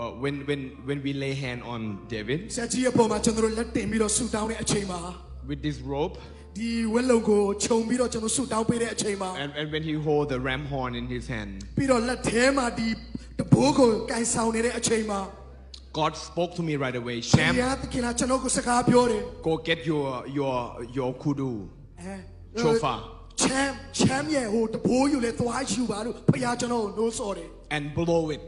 uh, when when when we lay hand on David ဆရာကြီးရဲ့ပုံမှာကျွန်တော်တို့လက်တင်ပြီးတော့ဆူတောင်းတဲ့အချိန်မှာ with this rope ဒီဝက်လုံကိုခြုံပြီးတော့ကျွန်တော်ဆူတောင်းပေးတဲ့အချိန်မှာ and, and when he hold the ram horn in his hand ပြီးတော့လက်ထဲမှာဒီတဘိုးကိုကန်ဆောင်နေတဲ့အချိန်မှာ God spoke to me right away ဘု Sham ရားသခင်ကကျွန်တော်ကိုစကားပြောတယ် go get your your your kudu အဲ Shofar ချမ်းချမ်းရဲ့ဟိုတဘိုးယူလေသွားယူပါလို့ဘုရားကျွန်တော်ကိုနှိုးဆော်တယ် and blow it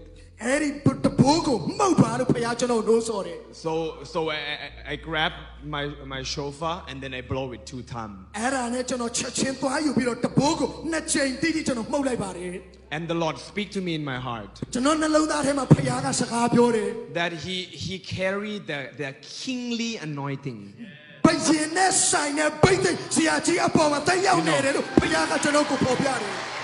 So, so I, I, grab my, my shofar and then I blow it two times. And the Lord speak to me in my heart. That He, he carried the, the kingly anointing. You know,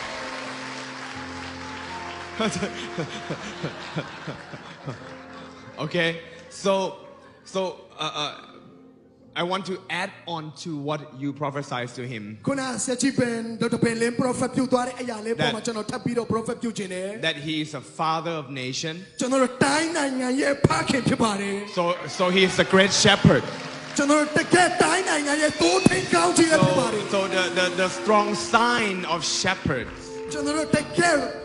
okay, so, so uh, uh, I want to add on to what you prophesied to him. That, that he is a father of nation. So, so he is a great shepherd. So, so the, the, the strong sign of shepherds.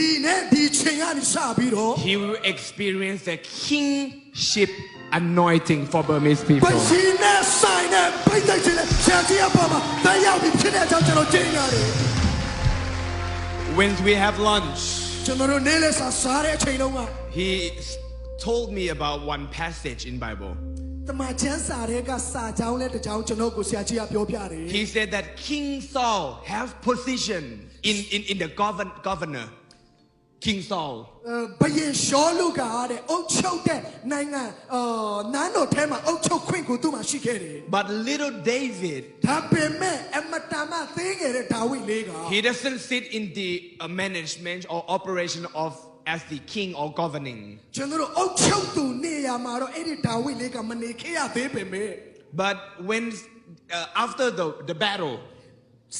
ဒီနဲ့ဒီချိန်ကနေစပြီးတော့ He will experience the kingship anointing for Burmese ဘ people. ရှိနဲ့ဆိုင်နဲ့ဗိတ်သိက်ခြင်းနဲ့ဆရာကြီးအပေါ်မှာတရားပြီးဖြစ်တဲ့အကြောင်းကျွန်တော်ကြင်ရတယ် When we have lunch, ကျွန်တော်တို့နေ့လည်စာစားတဲ့အချိန်တုန်းက he s- told me about one passage in Bible. တမန်ကျမ်းစာတွေကစာကြောင်းနဲ့တကြောင်းကျွန်တော်ကိုဆရာကြီးကပြောပြတယ် He said that King Saul have position in, in, in the govern, governor. King Saul. ဘယင်ရှောလူကတဲ့အုတ်ချုပ်တဲ့နိုင်ငံအာနန်းတော်ထဲမှာအုတ်ချုပ်ခွင့်ကိုသူ့မှာရှိခဲ့တယ် But little David, ဒါပေမဲ့အမတမသေးငယ်တဲ့ဒါဝိလေးက he doesn't sit in the uh, management or operation of as the king or governing. ကျွန်တော်တို့အုတ်ချုပ်သူနေရာမှာတော့အဲ့ဒီဒါဝိလေးကမနေခဲ့ရသေးပေမဲ့ But when uh, after the, the battle,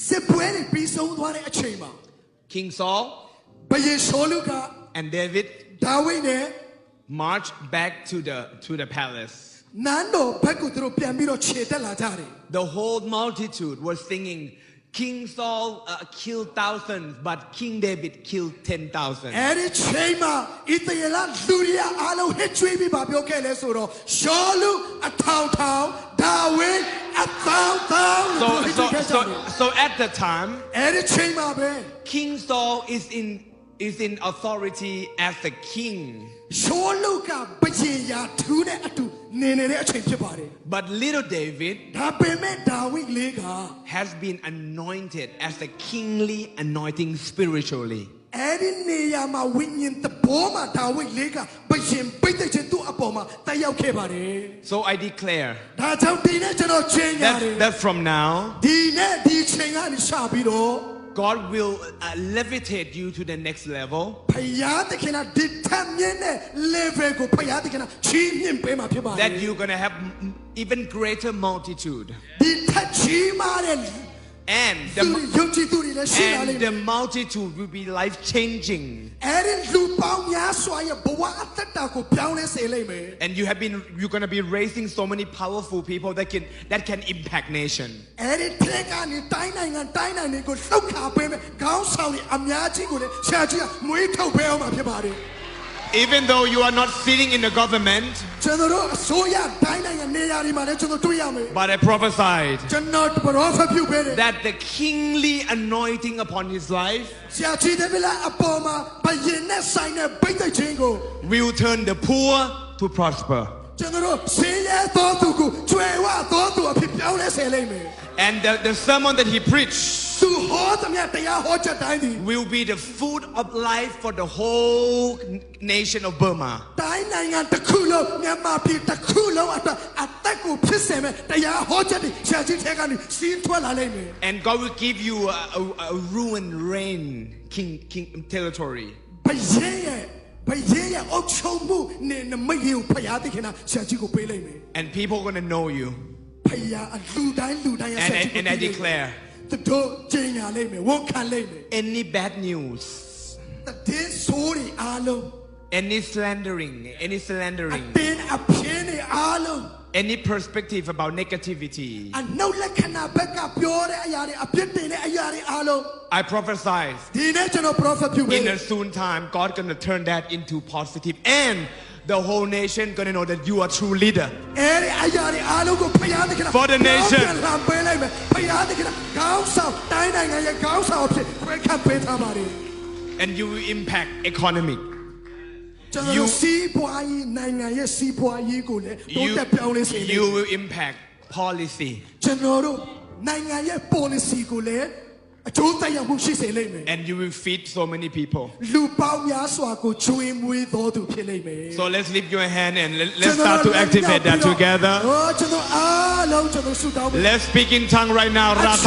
စစ်ပွဲတွေပြီးဆုံးသွားတဲ့အချိန်မှာ King Saul ဘယင်ရှောလူက and David ဒါဝိနဲ့ marched back to the to the palace. နန်းတော်ဘက်ကိုသူတို့ပြန်ပြီးတော့ခြေတက်လာကြတယ် The whole multitude was singing, King Saul uh, killed thousands, but King David killed 10,000. အဲ့ဒီချိန်မှာဣသရေလလူတွေအားလုံးဟစ်ကြွေးပြီးပါပြောခဲ့လဲဆိုတော့ရှောလူအထောင်ထောင်ဒါဝိအသောင်းသောင်း So, လို့ပြော so, ခဲ့ကြ so, တယ် so at the time, အဲ့ဒီချိန်မှာပဲ King Saul is in is in authority as the king. But little David has been anointed as the kingly anointing spiritually. So I declare that, that from now God will uh, levitate you to the next level. That you're going to have even greater multitude. Yeah. And the, and the multitude will be life changing. And you have been you're gonna be raising so many powerful people that can that can impact nation Even though you are not sitting in the government, ကျွန်တော်တို့အစိုးရတိုင်းနိုင်ငံနေရာတွေမှာလည်းကျွန်တော်တွေ့ရမယ် but I prophesied ကျွန်တော်ပရောဖက်ပြုပေးတယ် that the kingly anointing upon his life ဆရာကြီးတယ်မလားအပေါ်မှာဘယင်နဲ့ဆိုင်တဲ့ပိတ်သိက်ခြင်းကို will turn the poor to prosper. And the, the sermon that he preached will be the food of life for the whole nation of Burma. And God will give you a, a, a ruined rain king, king territory. And people are going to know you. And, and, and I declare any bad news, any slandering, any slandering any perspective about negativity. I prophesize in a soon time, God gonna turn that into positive. And the whole nation gonna know that you are true leader. For the nation. And you will impact economic you, you, you will impact policy. policy and you will feed so many people. So let's lift your hand and let's start to activate that together. Let's speak in tongue right now. Rapa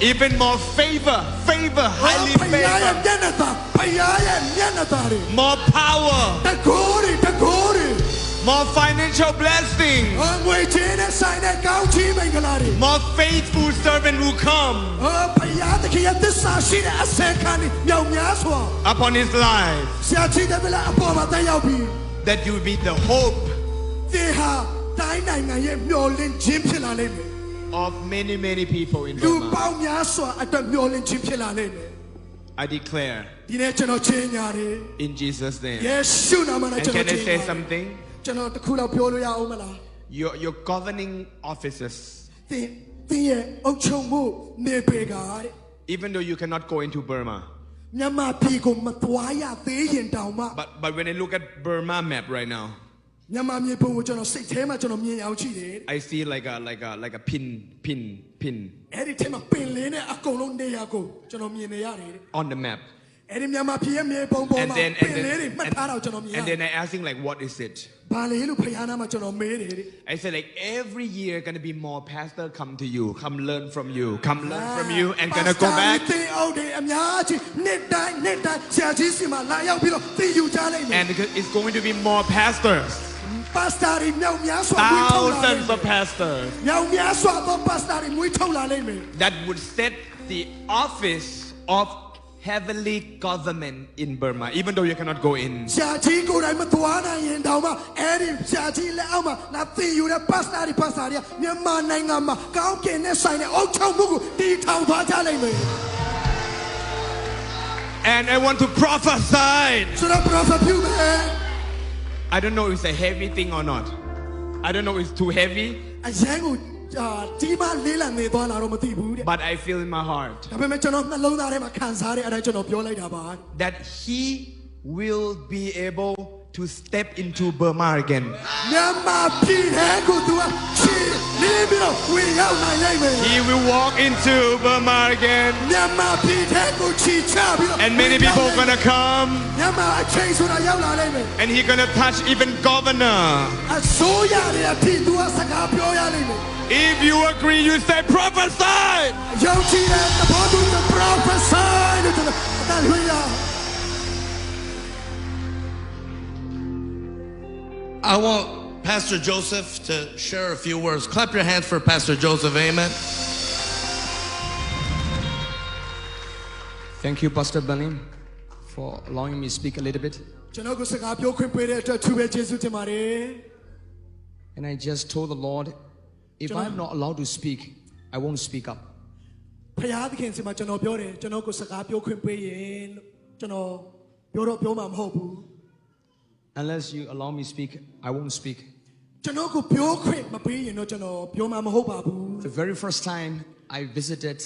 even more favor, favor, highly favor. More power. More financial blessing. More faithful servant will come upon his life. That you be the hope သင်ဟာတိုင်းနိုင်ငံရဲ့မျော်လင့်ခြင်းဖြစ်လာလိမ့်မယ် of many, many people in လူ Burma. ပေါင်းများစွာအတွက်မျော်လင့်ခြင်းဖြစ်လာလိမ့်မယ် I declare ဒီနေ့ကျွန်တော်ချင်းညာတယ် in Jesus' name. ယေရှုနာမနဲ့ And ကျွန် can တော် I ချင်း say ညာတယ် something? ကျွန်တော်တခုတော့ပြောလို့ရအောင်မလား Your, your governing officers, သင်သင်ရဲ့အုပ်ချုပ်မှုနေပေကတဲ့ even though you cannot go into Burma, မြန်မာပြည်ကိုမသွားရသေးရင်တောင်မှ but, but when I look at Burma map right now, မြန်မာမြေပုံကိုကျွန်တော်စိတ်ထဲမှာကျွန်တော်မြင်အောင်ကြည့်တယ် I see like a, like a, like a pin, pin, pin အဲ့ဒီထဲမှာပင်လင်းနဲ့အကုန်လုံးနေရာကိုကျွန်တော်မြင်နေရတယ်တဲ့ on the map. အဲ့ဒီမြန်မာပြည်ရဲ့မြေပုံပေါ် And မှာ then, ပ and င်လင်း then, တွေမှတ်ထားတော့ကျွန်တော်မြင်ရ and တယ် then I asking like, what is it? ဘာလေလို့ဖခင်နာမှာကျွန်တော်မေးတယ်တဲ့ I said like every year gonna be more pastor come to you, come learn from you, come learn from you, and gonna go back. သင်အောင်တယ်အများကြီးနှစ်တိုင်းနှစ်တိုင်းဆရာကြီးစီမှာလာရောက်ပြီးတော့သင်ယူကြလိမ့်မယ် And it's going to be more pastors, Thousands of pastors. That would set the office of heavenly government in Burma, even though you cannot go in. And I want to prophesy. I don't know if it's a heavy thing or not. I don't know if it's too heavy, အရန်ကိုအာကြီးမလေးလံနေသွားလာတော့မသိဘူးတဲ့ but I feel in my heart ဒါပေမဲ့ကျွန်တော်နှလုံးသားထဲမှာခံစားတဲ့အဲ့ဒါကျွန်တော်ပြောလိုက်တာပါ that he will be able to step into Burma again. He will walk into Burma again. And many people are gonna come. And he's gonna touch even governor. If you agree, you say prophesy. I want Pastor Joseph to share a few words. Clap your hands for Pastor Joseph. Amen. Thank you, Pastor Benin, for allowing me to speak a little bit. ကျွန်တော်ကိုစကားပြောခွင့်ပေးတဲ့အတွက်သူပဲကျေးဇူးတင်ပါတယ် And I just told the Lord, if John. I'm not allowed to speak, I won't speak up. ဖခင်သခင်စီမှာကျွန်တော်ပြောတယ်ကျွန်တော်ကိုစကားပြောခွင့်ပေးရင်လို့ကျွန်တော်ပြောတော့ပြောမှာမဟုတ်ဘူး Unless you allow me to speak, I won't speak. ကျွန်တော်ကိုပြောခွင့်မပေးရင်တော့ကျွန်တော်ပြောမှာမဟုတ်ပါဘူး The very first time I visited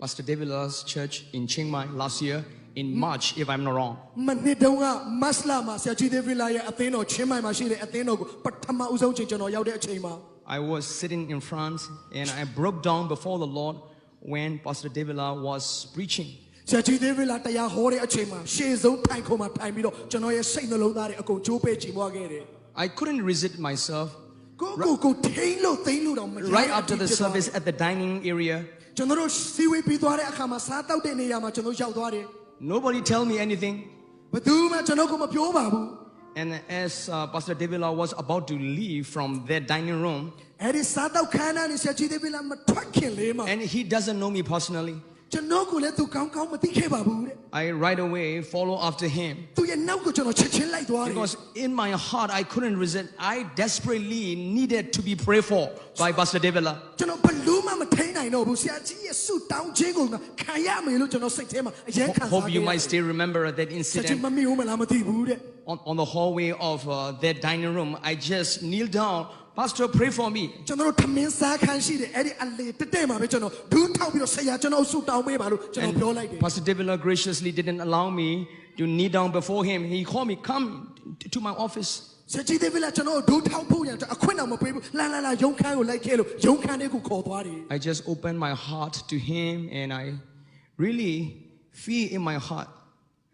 Pastor David La's church in Chiang Mai last year in March, if I'm not wrong. မနှစ်တုန်းကမတ်လမှာဆရာကြီးဒေးဗစ်လာရဲ့အသင်းတော်ချင်းမိုင်မှာရှိတဲ့အသင်းတော်ကိုပထမဦးဆုံးချိန်ကျွန်တော်ရောက်တဲ့အချိန်မှာ I was sitting in front and I broke down before the Lord when Pastor David La was preaching. ဆရာကြီးဒေးဗစ်လာတရားဟောတဲ့အချိန်မှာရှေ့ဆုံးထိုင်ခုံမှာထိုင်ပြီးတော့ကျွန်တော်ရဲ့စိတ်နှလုံးသားတွေအကုန်ကြိုးပဲ့ချီးမွားခဲ့တယ် I couldn't resist myself. ကိုကိုကိုထိန်လို့သိမ့်လို့တော့မရ Right after the service at the dining area, ကျွန်တော်တို့စီဝေးပြီးသွားတဲ့အခါမှာစားတောက်တဲ့နေရာမှာကျွန်တော်ရောက်သွားတယ် nobody tell me anything. ဘယ်သူမှကျွန်တော်ကိုမပြောပါဘူး And as uh, Pastor David La was about to leave from that dining room, အဲ့ဒီစားတောက်ခန်းနာနေဆရာကြီးဒေးဗစ်လာမထွက်ခင်လေးမှာ and he doesn't know me personally, ကျွန်တော်ကိုလည်းသူကောင်းကောင်းမသိခဲ့ပါဘူးတဲ့ I right away follow after him. သူရဲ့နောက်ကိုကျွန်တော်ချက်ချင်းလိုက်သွားတယ် Because in my heart, I couldn't resist. I desperately needed to be prayed for by Pastor David La. ကျွန်တော်ဘလူးမှမထိန်နိုင်တော့ဘူးဆရာကြီးရဲ့ဆုတောင်းခြင်းကိုခံရမယ်လို့ကျွန်တော်စိတ်ထဲမှာအရင်ခံစား Hope ခဲ့ you တယ် might still remember that ဆရာကြီး incident. မမေ့ဘူးမလားမသိဘူးတဲ့ On, on the hallway of uh, that dining room, I just kneeled down. Pastor, pray for me. ကျွန်တော်တို့ထမင်းစားခန်းရှိတယ်အဲ့ဒီအလေတက်တဲ့မှာပဲကျွန်တော်ဒူးထောက်ပြီးတော့ဆရာကျွန်တော်ဆုတောင်းပေးပါလို့ကျွန်တော်ပြောလိုက်တယ် Pastor David La graciously didn't allow me to kneel down before him. He called me, come to my office. ဆရာကြီးဒေးဗစ်လာကျွန်တော်ဒူးထောက်ဖို့ရအခွင့်တော်မပေးဘူးလာလာလာရုံခန်းကိုလိုက်ခဲ့လို့ရုံခန်းလေးကိုခေါ်သွားတယ် I just opened my heart to him and I really feel in my heart.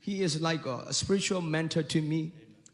He is like a, a spiritual mentor to me.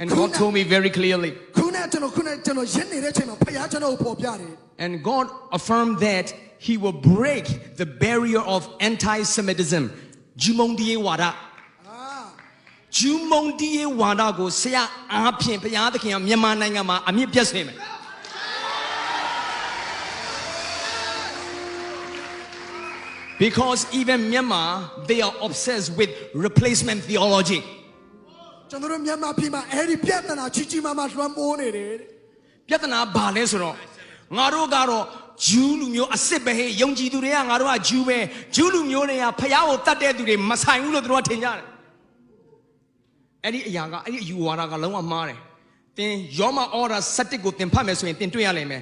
and God told me very clearly, ခုနကကျွန်တော်ခုနကကျွန်တော်ရင်းနေတဲ့အချိန်မှာဖခင်ကျွန်တော်ကိုပေါ်ပြတယ် and God affirmed that He will break the barrier of anti Semitism. Jumongdiye wada. Jumongdiye wada go ဆရာအားဖြင့်ဘုရားသခင်ကမြန်မာနိုင်ငံမှာအမြင့်ပြတ်စေမယ် Because even Myanmar, they are obsessed with replacement theology. ကျွန်တော်တို့မြန်မာပြည်မှာအဲ့ဒီပြဿနာကြီးကြီးမားမားလွှမ်းမိုးနေတယ်တဲ့ပြဿနာဘာလဲဆိုတော့ငါတို့ကတော့ဂျူးလူမျိုးအစ်စ်ပဲဟဲ့ယုံကြည်သူတွေကငါတို့ကဂျူးပဲဂျူးလူမျိုးတွေကဖျားကိုတတ်တဲ့သူတွေမဆိုင်ဘူးလို့သူတို့ကထင်ကြတယ်အဲ့ဒီအရာကအဲ့ဒီအယူဝါဒကလုံးဝမှားတယ်သင်ယောမအော်ဒါ7ကိုသင်ဖတ်မယ်ဆိုရင်သင်တွေ့ရလိမ့်မယ်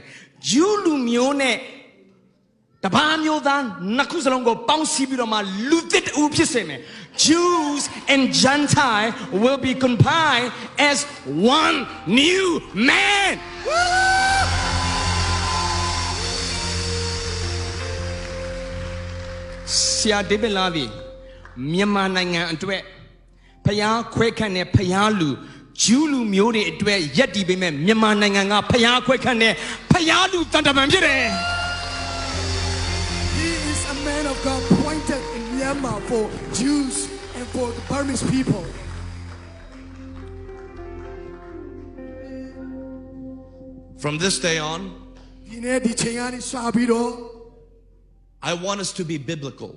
ဂျူးလူမျိုးနဲ့ တပါးမျိုးသားနှစ်ခုစလုံးကိုပေါင်းစည်းပြီးတော့မှလူသစ်တူဖြစ်စေမယ် Jews and Gentile will be combined as one new man ဆရာဒေးဗစ်လာသည်မြန်မာနိုင်ငံအတွက်ဖျားခွဲခန့်တဲ့ဖျားလူဂျူးလူမျိုးတွေအတွက်ရက်တည်ပေးမဲ့မြန်မာနိုင်ငံကဖျားခွဲခန့်တဲ့ဖျားလူတန်တမန်ဖြစ်တယ် He is a man of God pointed in Myanmar for Jews and for the Burmese people. From this day on, I want us to be biblical.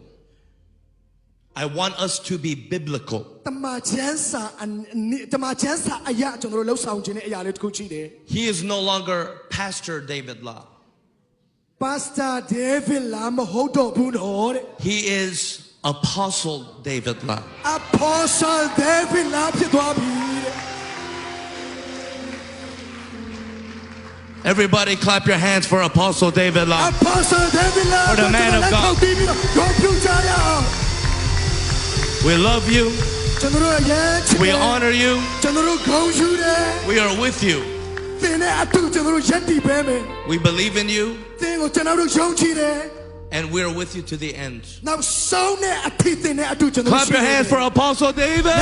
I want us to be biblical. He is no longer Pastor David Law. Pastor David လာမဟုတ်တော့ဘူးတော့တဲ့ He is Apostle David Law. ။ Apostle David လာဖြစ်သွားပြီတဲ့ Everybody clap your hands for Apostle David ။ Law. Apostle David လာ For the man of God. ဒီပြီးတော့ဂေါပြုကြရအောင် We love you. ကျွန်တော်တို့အရင်ချစ်တ We ယ် honor you. ကျွန်တော်တို့ဂုဏ်ယူတယ် We are with you. We believe in you. And we're with you to the end. Clap your hands for Apostle David.